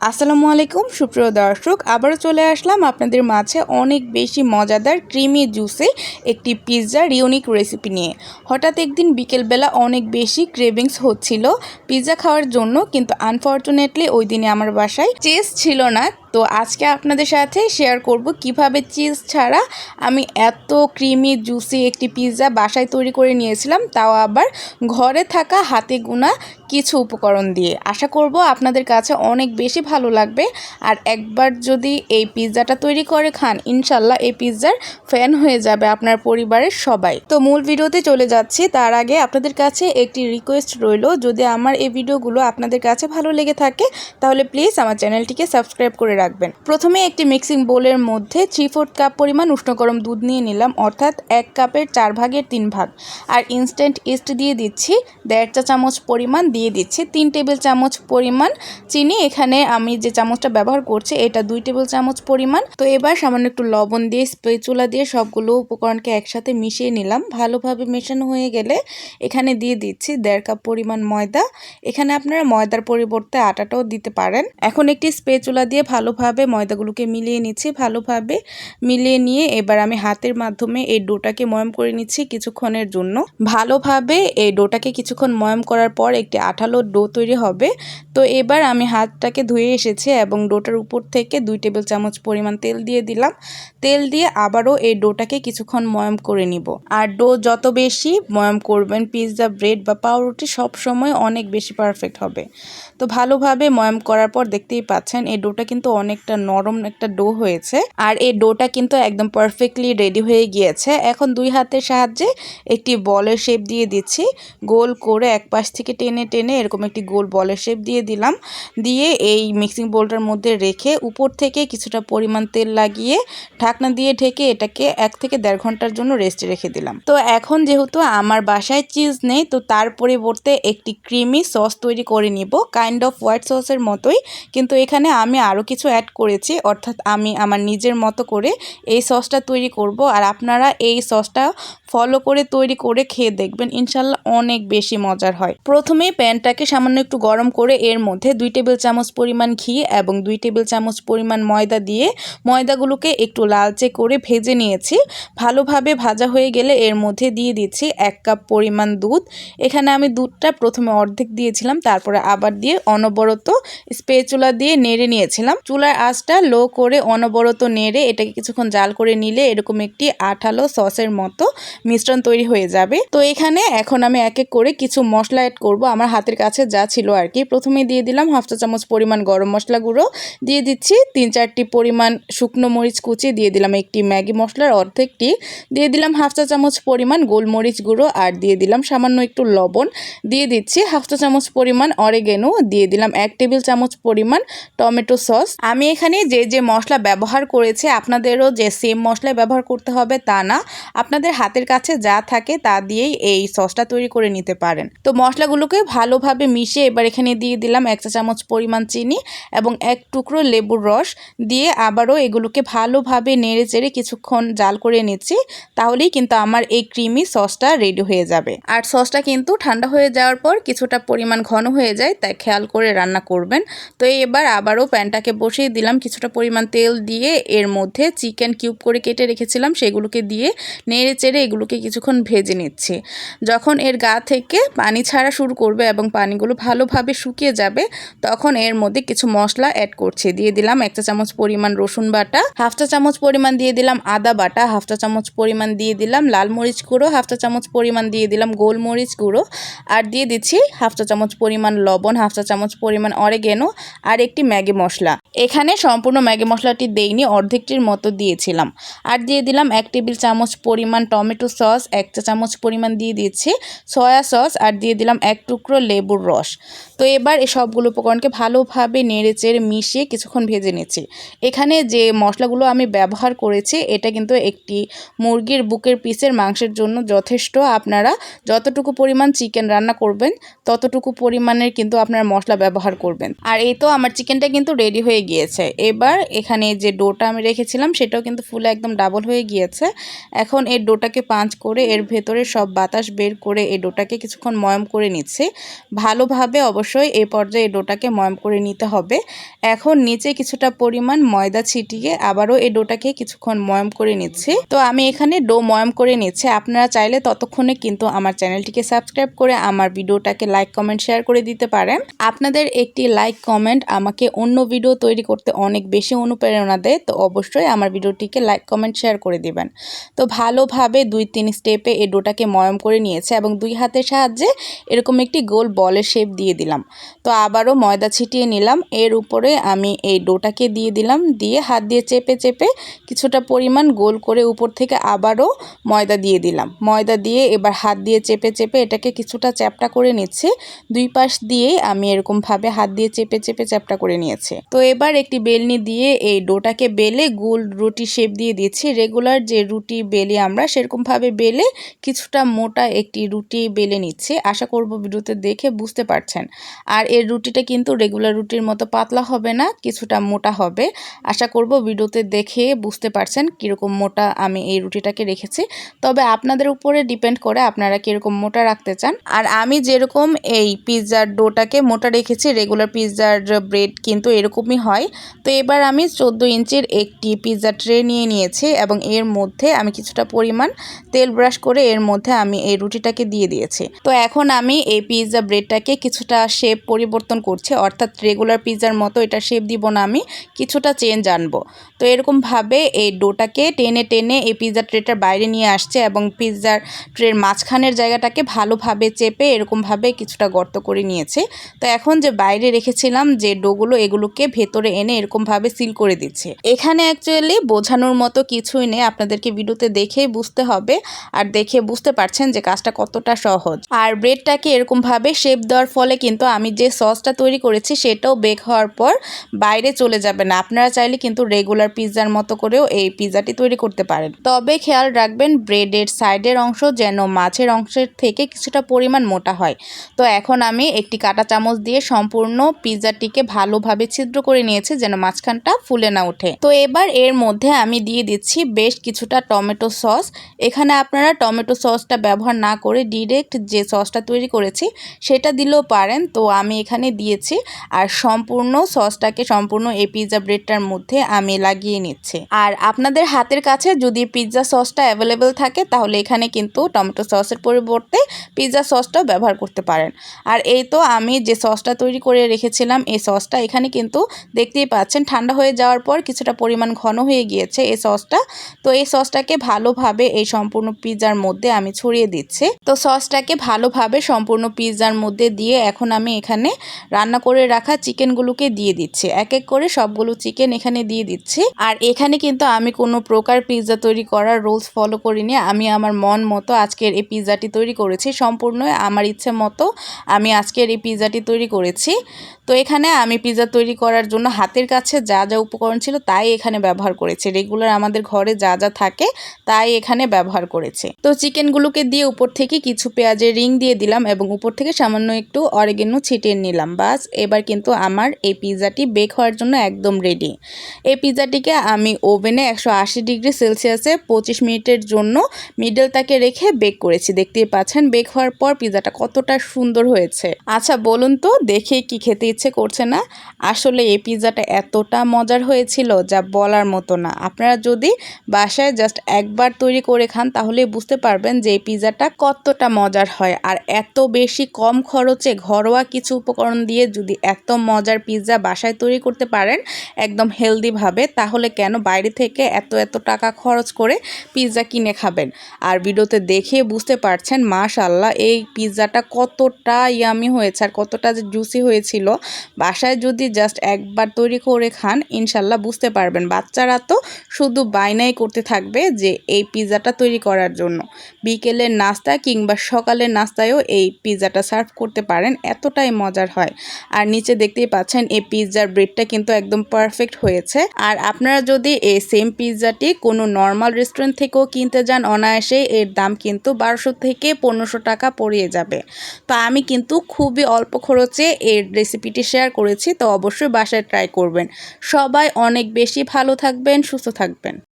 আসসালামু আলাইকুম, সুপ্রিয় দর্শক। আবারও চলে আসলাম আপনাদের মাঝে অনেক বেশি মজাদার, ক্রিমি, জুসে একটি পিৎজার ইউনিক রেসিপি নিয়ে। হঠাৎ একদিন বিকেলবেলা অনেক বেশি ক্রেভিংস হচ্ছিল পিৎজা খাওয়ার জন্য, কিন্তু আনফর্চুনেটলি ওই দিনে আমার বাসায় চেস ছিল না। তো আজকে আপনাদের সাথে শেয়ার করব কীভাবে চিজ ছাড়া আমি এত ক্রিমি জুসি একটি পিৎজা বাসায় তৈরি করে নিয়েছিলাম, তাও আবার ঘরে থাকা হাতে গোনা কিছু উপকরণ দিয়ে। আশা করব আপনাদের কাছে অনেক বেশি ভালো লাগবে। আর একবার যদি এই পিৎজাটা তৈরি করে খান, ইনশাল্লাহ এই পিৎজার ফ্যান হয়ে যাবে আপনার পরিবারের সবাই। তো মূল ভিডিওতে চলে যাচ্ছি। তার আগে আপনাদের কাছে একটি রিকোয়েস্ট রইল। যদি আমার এই ভিডিওগুলো আপনাদের কাছে ভালো লেগে থাকে, তাহলে প্লিজ আমার চ্যানেলটিকে সাবস্ক্রাইব করে রাখবেন। প্রথমে একটি মিক্সিং বোলের মধ্যে থ্রি ফোর্থ কাপ পরিমাণ উষ্ণ গরম দুধ নিয়ে নিলাম, অর্থাৎ এক কাপের চার ভাগের তিন ভাগ। আর ইনস্ট্যান্ট ইস্ট দিয়ে দিচ্ছি, দেড় চা চামচ পরিমাণ দিয়ে দিচ্ছি, তিন টেবিল চামচ পরিমাণ চিনি। এখানে আমি যে চামচটা ব্যবহার করছি, এটা দুই টেবিল চামচ পরিমাণ। তো এবার সামান্য একটু লবণ দিয়ে স্পেচুলা দিয়ে সবগুলো উপকরণকে একসাথে মিশিয়ে নিলাম। ভালোভাবে মেশানো হয়ে গেলে এখানে দিয়ে দিচ্ছি দেড় কাপ পরিমাণ ময়দা। এখানে আপনারা ময়দার পরিবর্তে আটাটাও দিতে পারেন। এখন একটি স্পেচুলা দিয়ে ভালোভাবে ময়দাগুলোকে মিলিয়ে নিচ্ছি, ভালোভাবে মিলিয়ে নিয়ে এবার আমি হাতের মাধ্যমে এই ডোটাকে ময়ম করে নিচ্ছি কিছুক্ষণের জন্য। ভালোভাবে এই ডোটাকে কিছুক্ষণ ময়ম করার পর একটি আঠালো ডো তৈরি হবে। তো এবার আমি হাতটাকে ধুয়ে এসেছি এবং ডোটার উপর থেকে দুই টেবিল চামচ পরিমাণ তেল দিয়ে দিলাম। তেল দিয়ে আবারও এই ডোটাকে কিছুক্ষণ ময়ম করে নিব। আর ডো যত বেশি ময়ম করবেন, পিৎজা, ব্রেড বা পাউরুটি সব সময় অনেক বেশি পারফেক্ট হবে। তো ভালোভাবে ময়ম করার পর দেখতেই পাচ্ছেন, এই ডোটা কিন্তু অনেকটা নরম একটা ডো হয়েছে। আর এই ডোটা কিন্তু একদম পারফেক্টলি রেডি হয়ে গিয়েছে। এখন দুই হাতের সাহায্যে একটি বলের শেপ দিয়ে দিচ্ছি। গোল করে এক পাশ থেকে টেনে টেনে এরকম একটি গোল বলের শেপ দিয়ে দিলাম। দিয়ে এই মিক্সিং বোলটার মধ্যে রেখে উপর থেকে কিছুটা পরিমাণ তেল লাগিয়ে ঢাকনা দিয়ে ঢেকে এটাকে এক থেকে দেড় ঘণ্টার জন্য রেস্টে রেখে দিলাম। তো এখন যেহেতু আমার বাসায় চিজ নেই, তো তার পরিবর্তে একটি ক্রিমি সস তৈরি করে নিব। কাইন্ড অফ হোয়াইট সসের মতোই। কিন্তু এখানে আমি আরও কিছু অ্যাড করেছি, অর্থাৎ আমি আমার নিজের মতো করে এই সসটা তৈরি করব। আর আপনারা এই সসটা ফলো করে তৈরি করে খেয়ে দেখবেন, ইনশাল্লাহ অনেক বেশি মজার হয়। প্রথমে প্যানটাকে সামান্য একটু গরম করে এর মধ্যে দুই টেবিল চামচ পরিমাণ ঘি এবং দুই টেবিল চামচ পরিমাণ ময়দা দিয়ে ময়দাগুলোকে একটু লালচে করে ভেজে নিয়েছি। ভালোভাবে ভাজা হয়ে গেলে এর মধ্যে দিয়ে দিচ্ছি এক কাপ পরিমাণ দুধ। এখানে আমি দুধটা প্রথমে অর্ধেক দিয়েছিলাম, তারপরে আবার দিয়ে অনবরত স্পেচুলা দিয়ে নেড়ে নিয়েছিলাম। চুলার আঁচটা লো করে অনবরত নেড়ে এটাকে কিছুক্ষণ জাল করে নিলে এরকম একটি আঠালো সসের মতো মিশ্রণ তৈরি হয়ে যাবে। তো এখানে এখন আমি এক এক করে কিছু মশলা অ্যাড করব। আমার হাতের কাছে যা ছিল আর কি। প্রথমে দিয়ে দিলাম হাফ চা চামচ পরিমাণ গরম মশলা গুঁড়ো। দিয়ে দিচ্ছি তিন চারটি পরিমাণ শুকনো মরিচ কুচি। দিয়ে দিলাম একটি ম্যাগি মশলার অর্ধেকটি। দিয়ে দিলাম হাফ চা চামচ পরিমাণ গোলমরিচ গুঁড়ো। আর দিয়ে দিলাম সামান্য একটু লবণ। দিয়ে দিচ্ছি হাফ চা চামচ পরিমাণ অরেগেনো দিয়ে দিলাম এক টেবিল চামচ পরিমাণ টমেটো সস। আমি এখানে যে যে মশলা ব্যবহার করেছি, আপনাদেরও যে সেম মশলা ব্যবহার করতে হবে তা না। আপনাদের হাতের কাছে যা থাকে তা দিয়েই এই সসটা তৈরি করে নিতে পারেন। তো মশলাগুলোকে ভালোভাবে মিশিয়ে এবার এখানে দিয়ে দিলাম এক চা চামচ পরিমাণ চিনি এবং এক টুকরো লেবুর রস দিয়ে আবারও এগুলোকে ভালোভাবে নেড়ে চেড়ে কিছুক্ষণ জাল করে নিচ্ছি, তাহলেই কিন্তু আমার এই ক্রিমি সসটা রেডি হয়ে যাবে। আর সসটা কিন্তু ঠান্ডা হয়ে যাওয়ার পর কিছুটা পরিমাণ ঘন হয়ে যায়, তাই খেয়াল করে রান্না করবেন। তো এবার আবারও প্যানটাকে বসিয়ে দিলাম, কিছুটা পরিমাণ তেল দিয়ে এর মধ্যে চিকেন কিউব করে কেটে রেখেছিলাম, সেগুলোকে দিয়ে নেড়ে চেড়ে এগুলোকে কিছুক্ষণ ভেজে নিচ্ছি। যখন এর গা থেকে পানি ছাড়া শুরু করবে এবং পানিগুলো ভালোভাবে শুকিয়ে যাবে, তখন এর মধ্যে কিছু মশলা অ্যাড করছি। দিয়ে দিলাম একটা চামচ পরিমাণ রসুন বাটা হাফ চা চামচ পরিমাণ দিয়ে দিলাম আদা বাটা হাফ চা চামচ পরিমাণ দিয়ে দিলাম লাল মরিচ গুঁড়ো হাফ চা চামচ পরিমাণ দিয়ে দিলাম গোলমরিচ গুঁড়ো, আর দিয়ে দিচ্ছি হাফ চা চামচ পরিমাণ লবণ হাফ চা চামচ পরিমাণ অরেগেনো আর একটি ম্যাগি মশলা। এখানে সম্পূর্ণ ম্যাগি মশলাটি দেইনি, অর্ধেকটির মতো দিয়েছিলাম। আর দিয়ে দিলাম এক টেবিল চামচ পরিমাণ টমেটো সস এক চা চামচ পরিমাণ দিয়ে দিচ্ছি সয়া সস আর দিয়ে দিলাম এক টুকরো লেবুর রস। তো এবার এই সবগুলো উপকরণকে ভালোভাবে নেড়ে চেড়ে মিশিয়ে কিছুক্ষণ ভেজে নিচ্ছি। এখানে যে মশলাগুলো আমি ব্যবহার করেছি, এটা কিন্তু একটি মুরগির বুকের পিসের মাংসের জন্য যথেষ্ট। আপনারা যতটুকু পরিমাণ চিকেন রান্না করবেন, ততটুকু পরিমাণের কিন্তু আপনার মশলা ব্যবহার করবেন। আর এই তো আমার চিকেনটা কিন্তু রেডি হয়ে গিয়েছে। এবার এখানে যে ডোটা আমি রেখেছিলাম, সেটাও কিন্তু ফুলে একদম ডাবল হয়ে গিয়েছে। এখন এই ডোটাকে পাঁচ করে এর ভেতরে সব বাতাস বের করে এই ডোটাকে কিছুক্ষণ ময়ম করে নিচ্ছে। ভালোভাবে অবশ্যই এই পর্যায়ে এই ডোটাকে ময়ম করে নিতে হবে। এখন নিচে কিছুটা পরিমাণ ময়দা ছিটিয়ে আবারও এই ডোটাকে কিছুক্ষণ ময়ম করে নিচ্ছি। তো আমি এখানে ডো ময়ম করে নিচ্ছি। আপনারা চাইলে ততক্ষণে কিন্তু আমার চ্যানেলটিকে সাবস্ক্রাইব করে আমার ভিডিওটাকে লাইক, কমেন্ট, শেয়ার করে দিতে পারেন। আপনাদের একটি লাইক, কমেন্ট আমাকে অন্য ভিডিও তৈরি করতে অনেক বেশি অনুপ্রেরণা দেয়। তো অবশ্যই আমার ভিডিওটিকে লাইক, কমেন্ট, শেয়ার করে দিবেন। তো ভালোভাবে দুই তিন স্টেপে এই ডোটাকে ময়ম করে নিয়েছে এবং দুই হাতের সাহায্যে এরকম একটি গোল বলের শেপ দিয়ে দিলাম। তো আবারও ময়দা ছিটিয়ে নিলাম। এর উপরে আমি এই ডোটাকে দিয়ে দিলাম। দিয়ে হাত দিয়ে চেপে চেপে কিছুটা পরিমাণ গোল করে উপর থেকে আবারও ময়দা দিয়ে দিলাম। ময়দা দিয়ে এবার হাত দিয়ে চেপে চেপে এটাকে কিছুটা চ্যাপটা করে নিচ্ছে। দুই পাশ দিয়ে আমি এরকমভাবে হাত দিয়ে চেপে চেপে চ্যাপটা করে নিয়েছে। তো এবার একটি বেলনি দিয়ে এই ডোটাকে বেলে গোল রুটি শেপ দিয়ে দিচ্ছি। রেগুলার যে রুটি বেলি আমরা সেরকমভাবে বেলে কিছুটা মোটা একটি রুটি বেলে নিচ্ছে। আশা করব ভিডিওতে দেখে বুঝতে পারছেন। আর এর রুটিটা কিন্তু রেগুলার রুটির মতো পাতলা হবে না, কিছুটা মোটা হবে। আশা করব ভিডিওতে দেখে বুঝতে পারছেন কীরকম মোটা আমি এই রুটিটাকে রেখেছি। তবে আপনাদের উপরে ডিপেন্ড করে আপনারা কীরকম মোটা রাখতে চান। আর আমি যেরকম এই পিৎজার ডোটাকে মোটা রেখেছি রেগুলার পিৎজার ব্রেড কিন্তু এরকমই হয়। তো এবার আমি চোদ্দ ইঞ্চির একটি পিৎজা ট্রে নিয়ে নিয়েছি এবং এর মধ্যে আমি কিছুটা পরিমাণ তেল ব্রাশ করে এর মধ্যে আমি এই রুটিটাকে দিয়ে দিয়েছি। তো এখন আমি এই পিৎজা ব্রেডটাকে কিছুটা শেপ পরিবর্তন করছি, অর্থাৎ রেগুলার পিৎজার মতো এটা শেপ দিব না আমি, কিছুটা চেঞ্জ আনব। তো এরকমভাবে এই ডোটাকে টেনে টেনে এই পিৎজা ট্রেটার বাইরে নিয়ে আসছে এবং পিৎজার ট্রের মাঝখানের জায়গাটাকে ভালোভাবে চেপে এরকমভাবে কিছুটা গর্ত করে নিয়েছে। তো এখন যে বাইরে রেখেছিলাম যে ডোগুলো, এগুলোকে ভেতরে এনে এরকমভাবে সিল করে দিচ্ছে। এখানে অ্যাকচুয়ালি বোঝানোর মতো কিছুই নেই, আপনাদেরকে ভিডিওতে দেখেই বুঝতে হবে। আর দেখে বুঝতে পারছেন যে কাজটা কতটা সহজ। আর ব্রেডটাকে এরকমভাবে শেপ দেওয়ার ফলে কিন্তু আমি যে সসটা তৈরি করেছি সেটাও বেক হওয়ার পর বাইরে চলে যাবে না। আপনারা চাইলে কিন্তু রেগুলার পিৎজার মতো করেও এই পিৎজাটি তৈরি করতে পারেন। তবে খেয়াল রাখবেন ব্রেডের সাইডের অংশ যেন মাছের অংশের থেকে কিছুটা পরিমাণ মোটা হয়। তো এখন আমি একটি কাটা চামচ দিয়ে সম্পূর্ণ পিৎজাটিকে ভালোভাবে ছিদ্র করে নিয়েছি যেন মাঝখানটা ফুলে না ওঠে। তো এবার এর মধ্যে আমি দিয়ে দিচ্ছি বেশ কিছুটা টমেটো সস এখানে আপনারা টমেটো সসটা ব্যবহার না করে ডিরেক্ট যে সসটা তৈরি করেছি, সেটা দিলেও পারেন। তো আমি এখানে দিয়েছি আর সম্পূর্ণ সসটাকে সম্পূর্ণ এই পিৎজা ব্রেডটার মধ্যে আমি লাগিয়ে নিচ্ছি। আর আপনাদের হাতের কাছে যদি পিৎজা সসটা অ্যাভেলেবেল থাকে, তাহলে এখানে কিন্তু টমেটো সসের পরিবর্তে পিৎজা সসটাও ব্যবহার করতে পারেন। আর এই তো আমি যে সসটা তৈরি করে রেখেছিলাম, এই সসটা এখানে কিন্তু দেখতেই পাচ্ছেন, ঠান্ডা হয়ে যাওয়ার পর কিছুটা পরিমাণ ঘন হয়ে গিয়েছে এই সসটা। তো এই সসটাকে ভালোভাবে এই সম্পূর্ণ পিৎজার মধ্যে আমি ছড়িয়ে দিচ্ছি। তো সসটাকে ভালোভাবে সম্পূর্ণ পিৎজার মধ্যে দিয়ে এখন আমি এখানে রান্না করে রাখা চিকেনগুলোকে দিয়ে দিচ্ছি। এক এক করে সবগুলো চিকেন এখানে দিয়ে দিচ্ছি। আর এখানে কিন্তু আমি কোনো প্রকার পিৎজা তৈরি করার রুলস ফলো করিনি। আমি আমার মন মতো আজকের এই পিৎজাটি তৈরি করেছি। সম্পূর্ণ আমার ইচ্ছে মতো আমি আজকের এই পিৎজাটি তৈরি করেছি। তো এখানে আমি পিৎজা তৈরি করার জন্য হাতের কাছে যা যা উপকরণ ছিল তাই এখানে ব্যবহার করেছি। রেগুলার আমাদের ঘরে যা যা থাকে তাই এখানে ব্যবহার করেছে। তো চিকেনগুলোকে দিয়ে উপর থেকে কিছু পেঁয়াজের রিং দিয়ে দিলাম এবং উপর থেকে সামান্য একটু অরেগেনো ছিটিয়ে নিলাম। বাস, এবার কিন্তু আমার এই পিৎজাটি বেক হওয়ার জন্য একদম রেডি এই পিৎজাটিকে আমি ওভেনে একশো আশি ডিগ্রি সেলসিয়াসে পঁচিশ মিনিটের জন্য মিডল তাকে রেখে বেক করেছি। দেখতেই পাচ্ছেন বেক হওয়ার পর পিৎজাটা কতটা সুন্দর হয়েছে। আচ্ছা বলুন তো, দেখে কি খেতে ইচ্ছে করছে না? আসলে এই পিৎজাটা এতটা মজার হয়েছিল যা বলার মতো না। আপনারা যদি বাসায় জাস্ট একবার তৈরি করে খান তাহলে বুঝতে পারবেন যে এই পিৎজাটা কতটা মজার হয়। আর এত বেশি কম খরচে ঘরোয়া কিছু উপকরণ দিয়ে যদি এত মজার পিৎজা বাসায় তৈরি করতে পারেন একদম হেলদিভাবে তাহলে কেন বাইরে থেকে এত এত টাকা খরচ করে পিৎজা কিনে খাবেন? আর ভিডিওতে দেখে বুঝতে পারছেন মাশাল্লাহ এই পিৎজাটা কতটা ইয়ামি হয়েছে আর কতটা যে জুসি হয়েছিল। বাসায় যদি জাস্ট একবার তৈরি করে খান ইনশাল্লাহ বুঝতে পারবেন। বাচ্চারা তো শুধু বায়নাই করতে থাকবে যে এই পিৎজাটা তৈরি করার জন্য। বিকেলের নাস্তা কিংবা সকালের নাস্তায়ও এই পিৎজাটা সার্ভ করতে পারেন, এতটাই মজার হয়। আর নিচে দেখতেই পাচ্ছেন, এই পিৎজার ব্রেডটা কিন্তু একদম পারফেক্ট হয়েছে। আর আপনারা যদি এই সেম পিৎজাটি কোনো নর্মাল রেস্টুরেন্ট থেকেও কিনতে যান, অনায়াসে এর দাম কিন্তু বারোশো থেকে পনেরোশো টাকা পড়িয়ে যাবে। তো আমি কিন্তু খুবই অল্প খরচে এর রেসিপিটি শেয়ার করেছি, তো অবশ্যই বাসায় ট্রাই করবেন। সবাই অনেক বেশি ভালো থাকবেন, সুস্থ থাকবেন।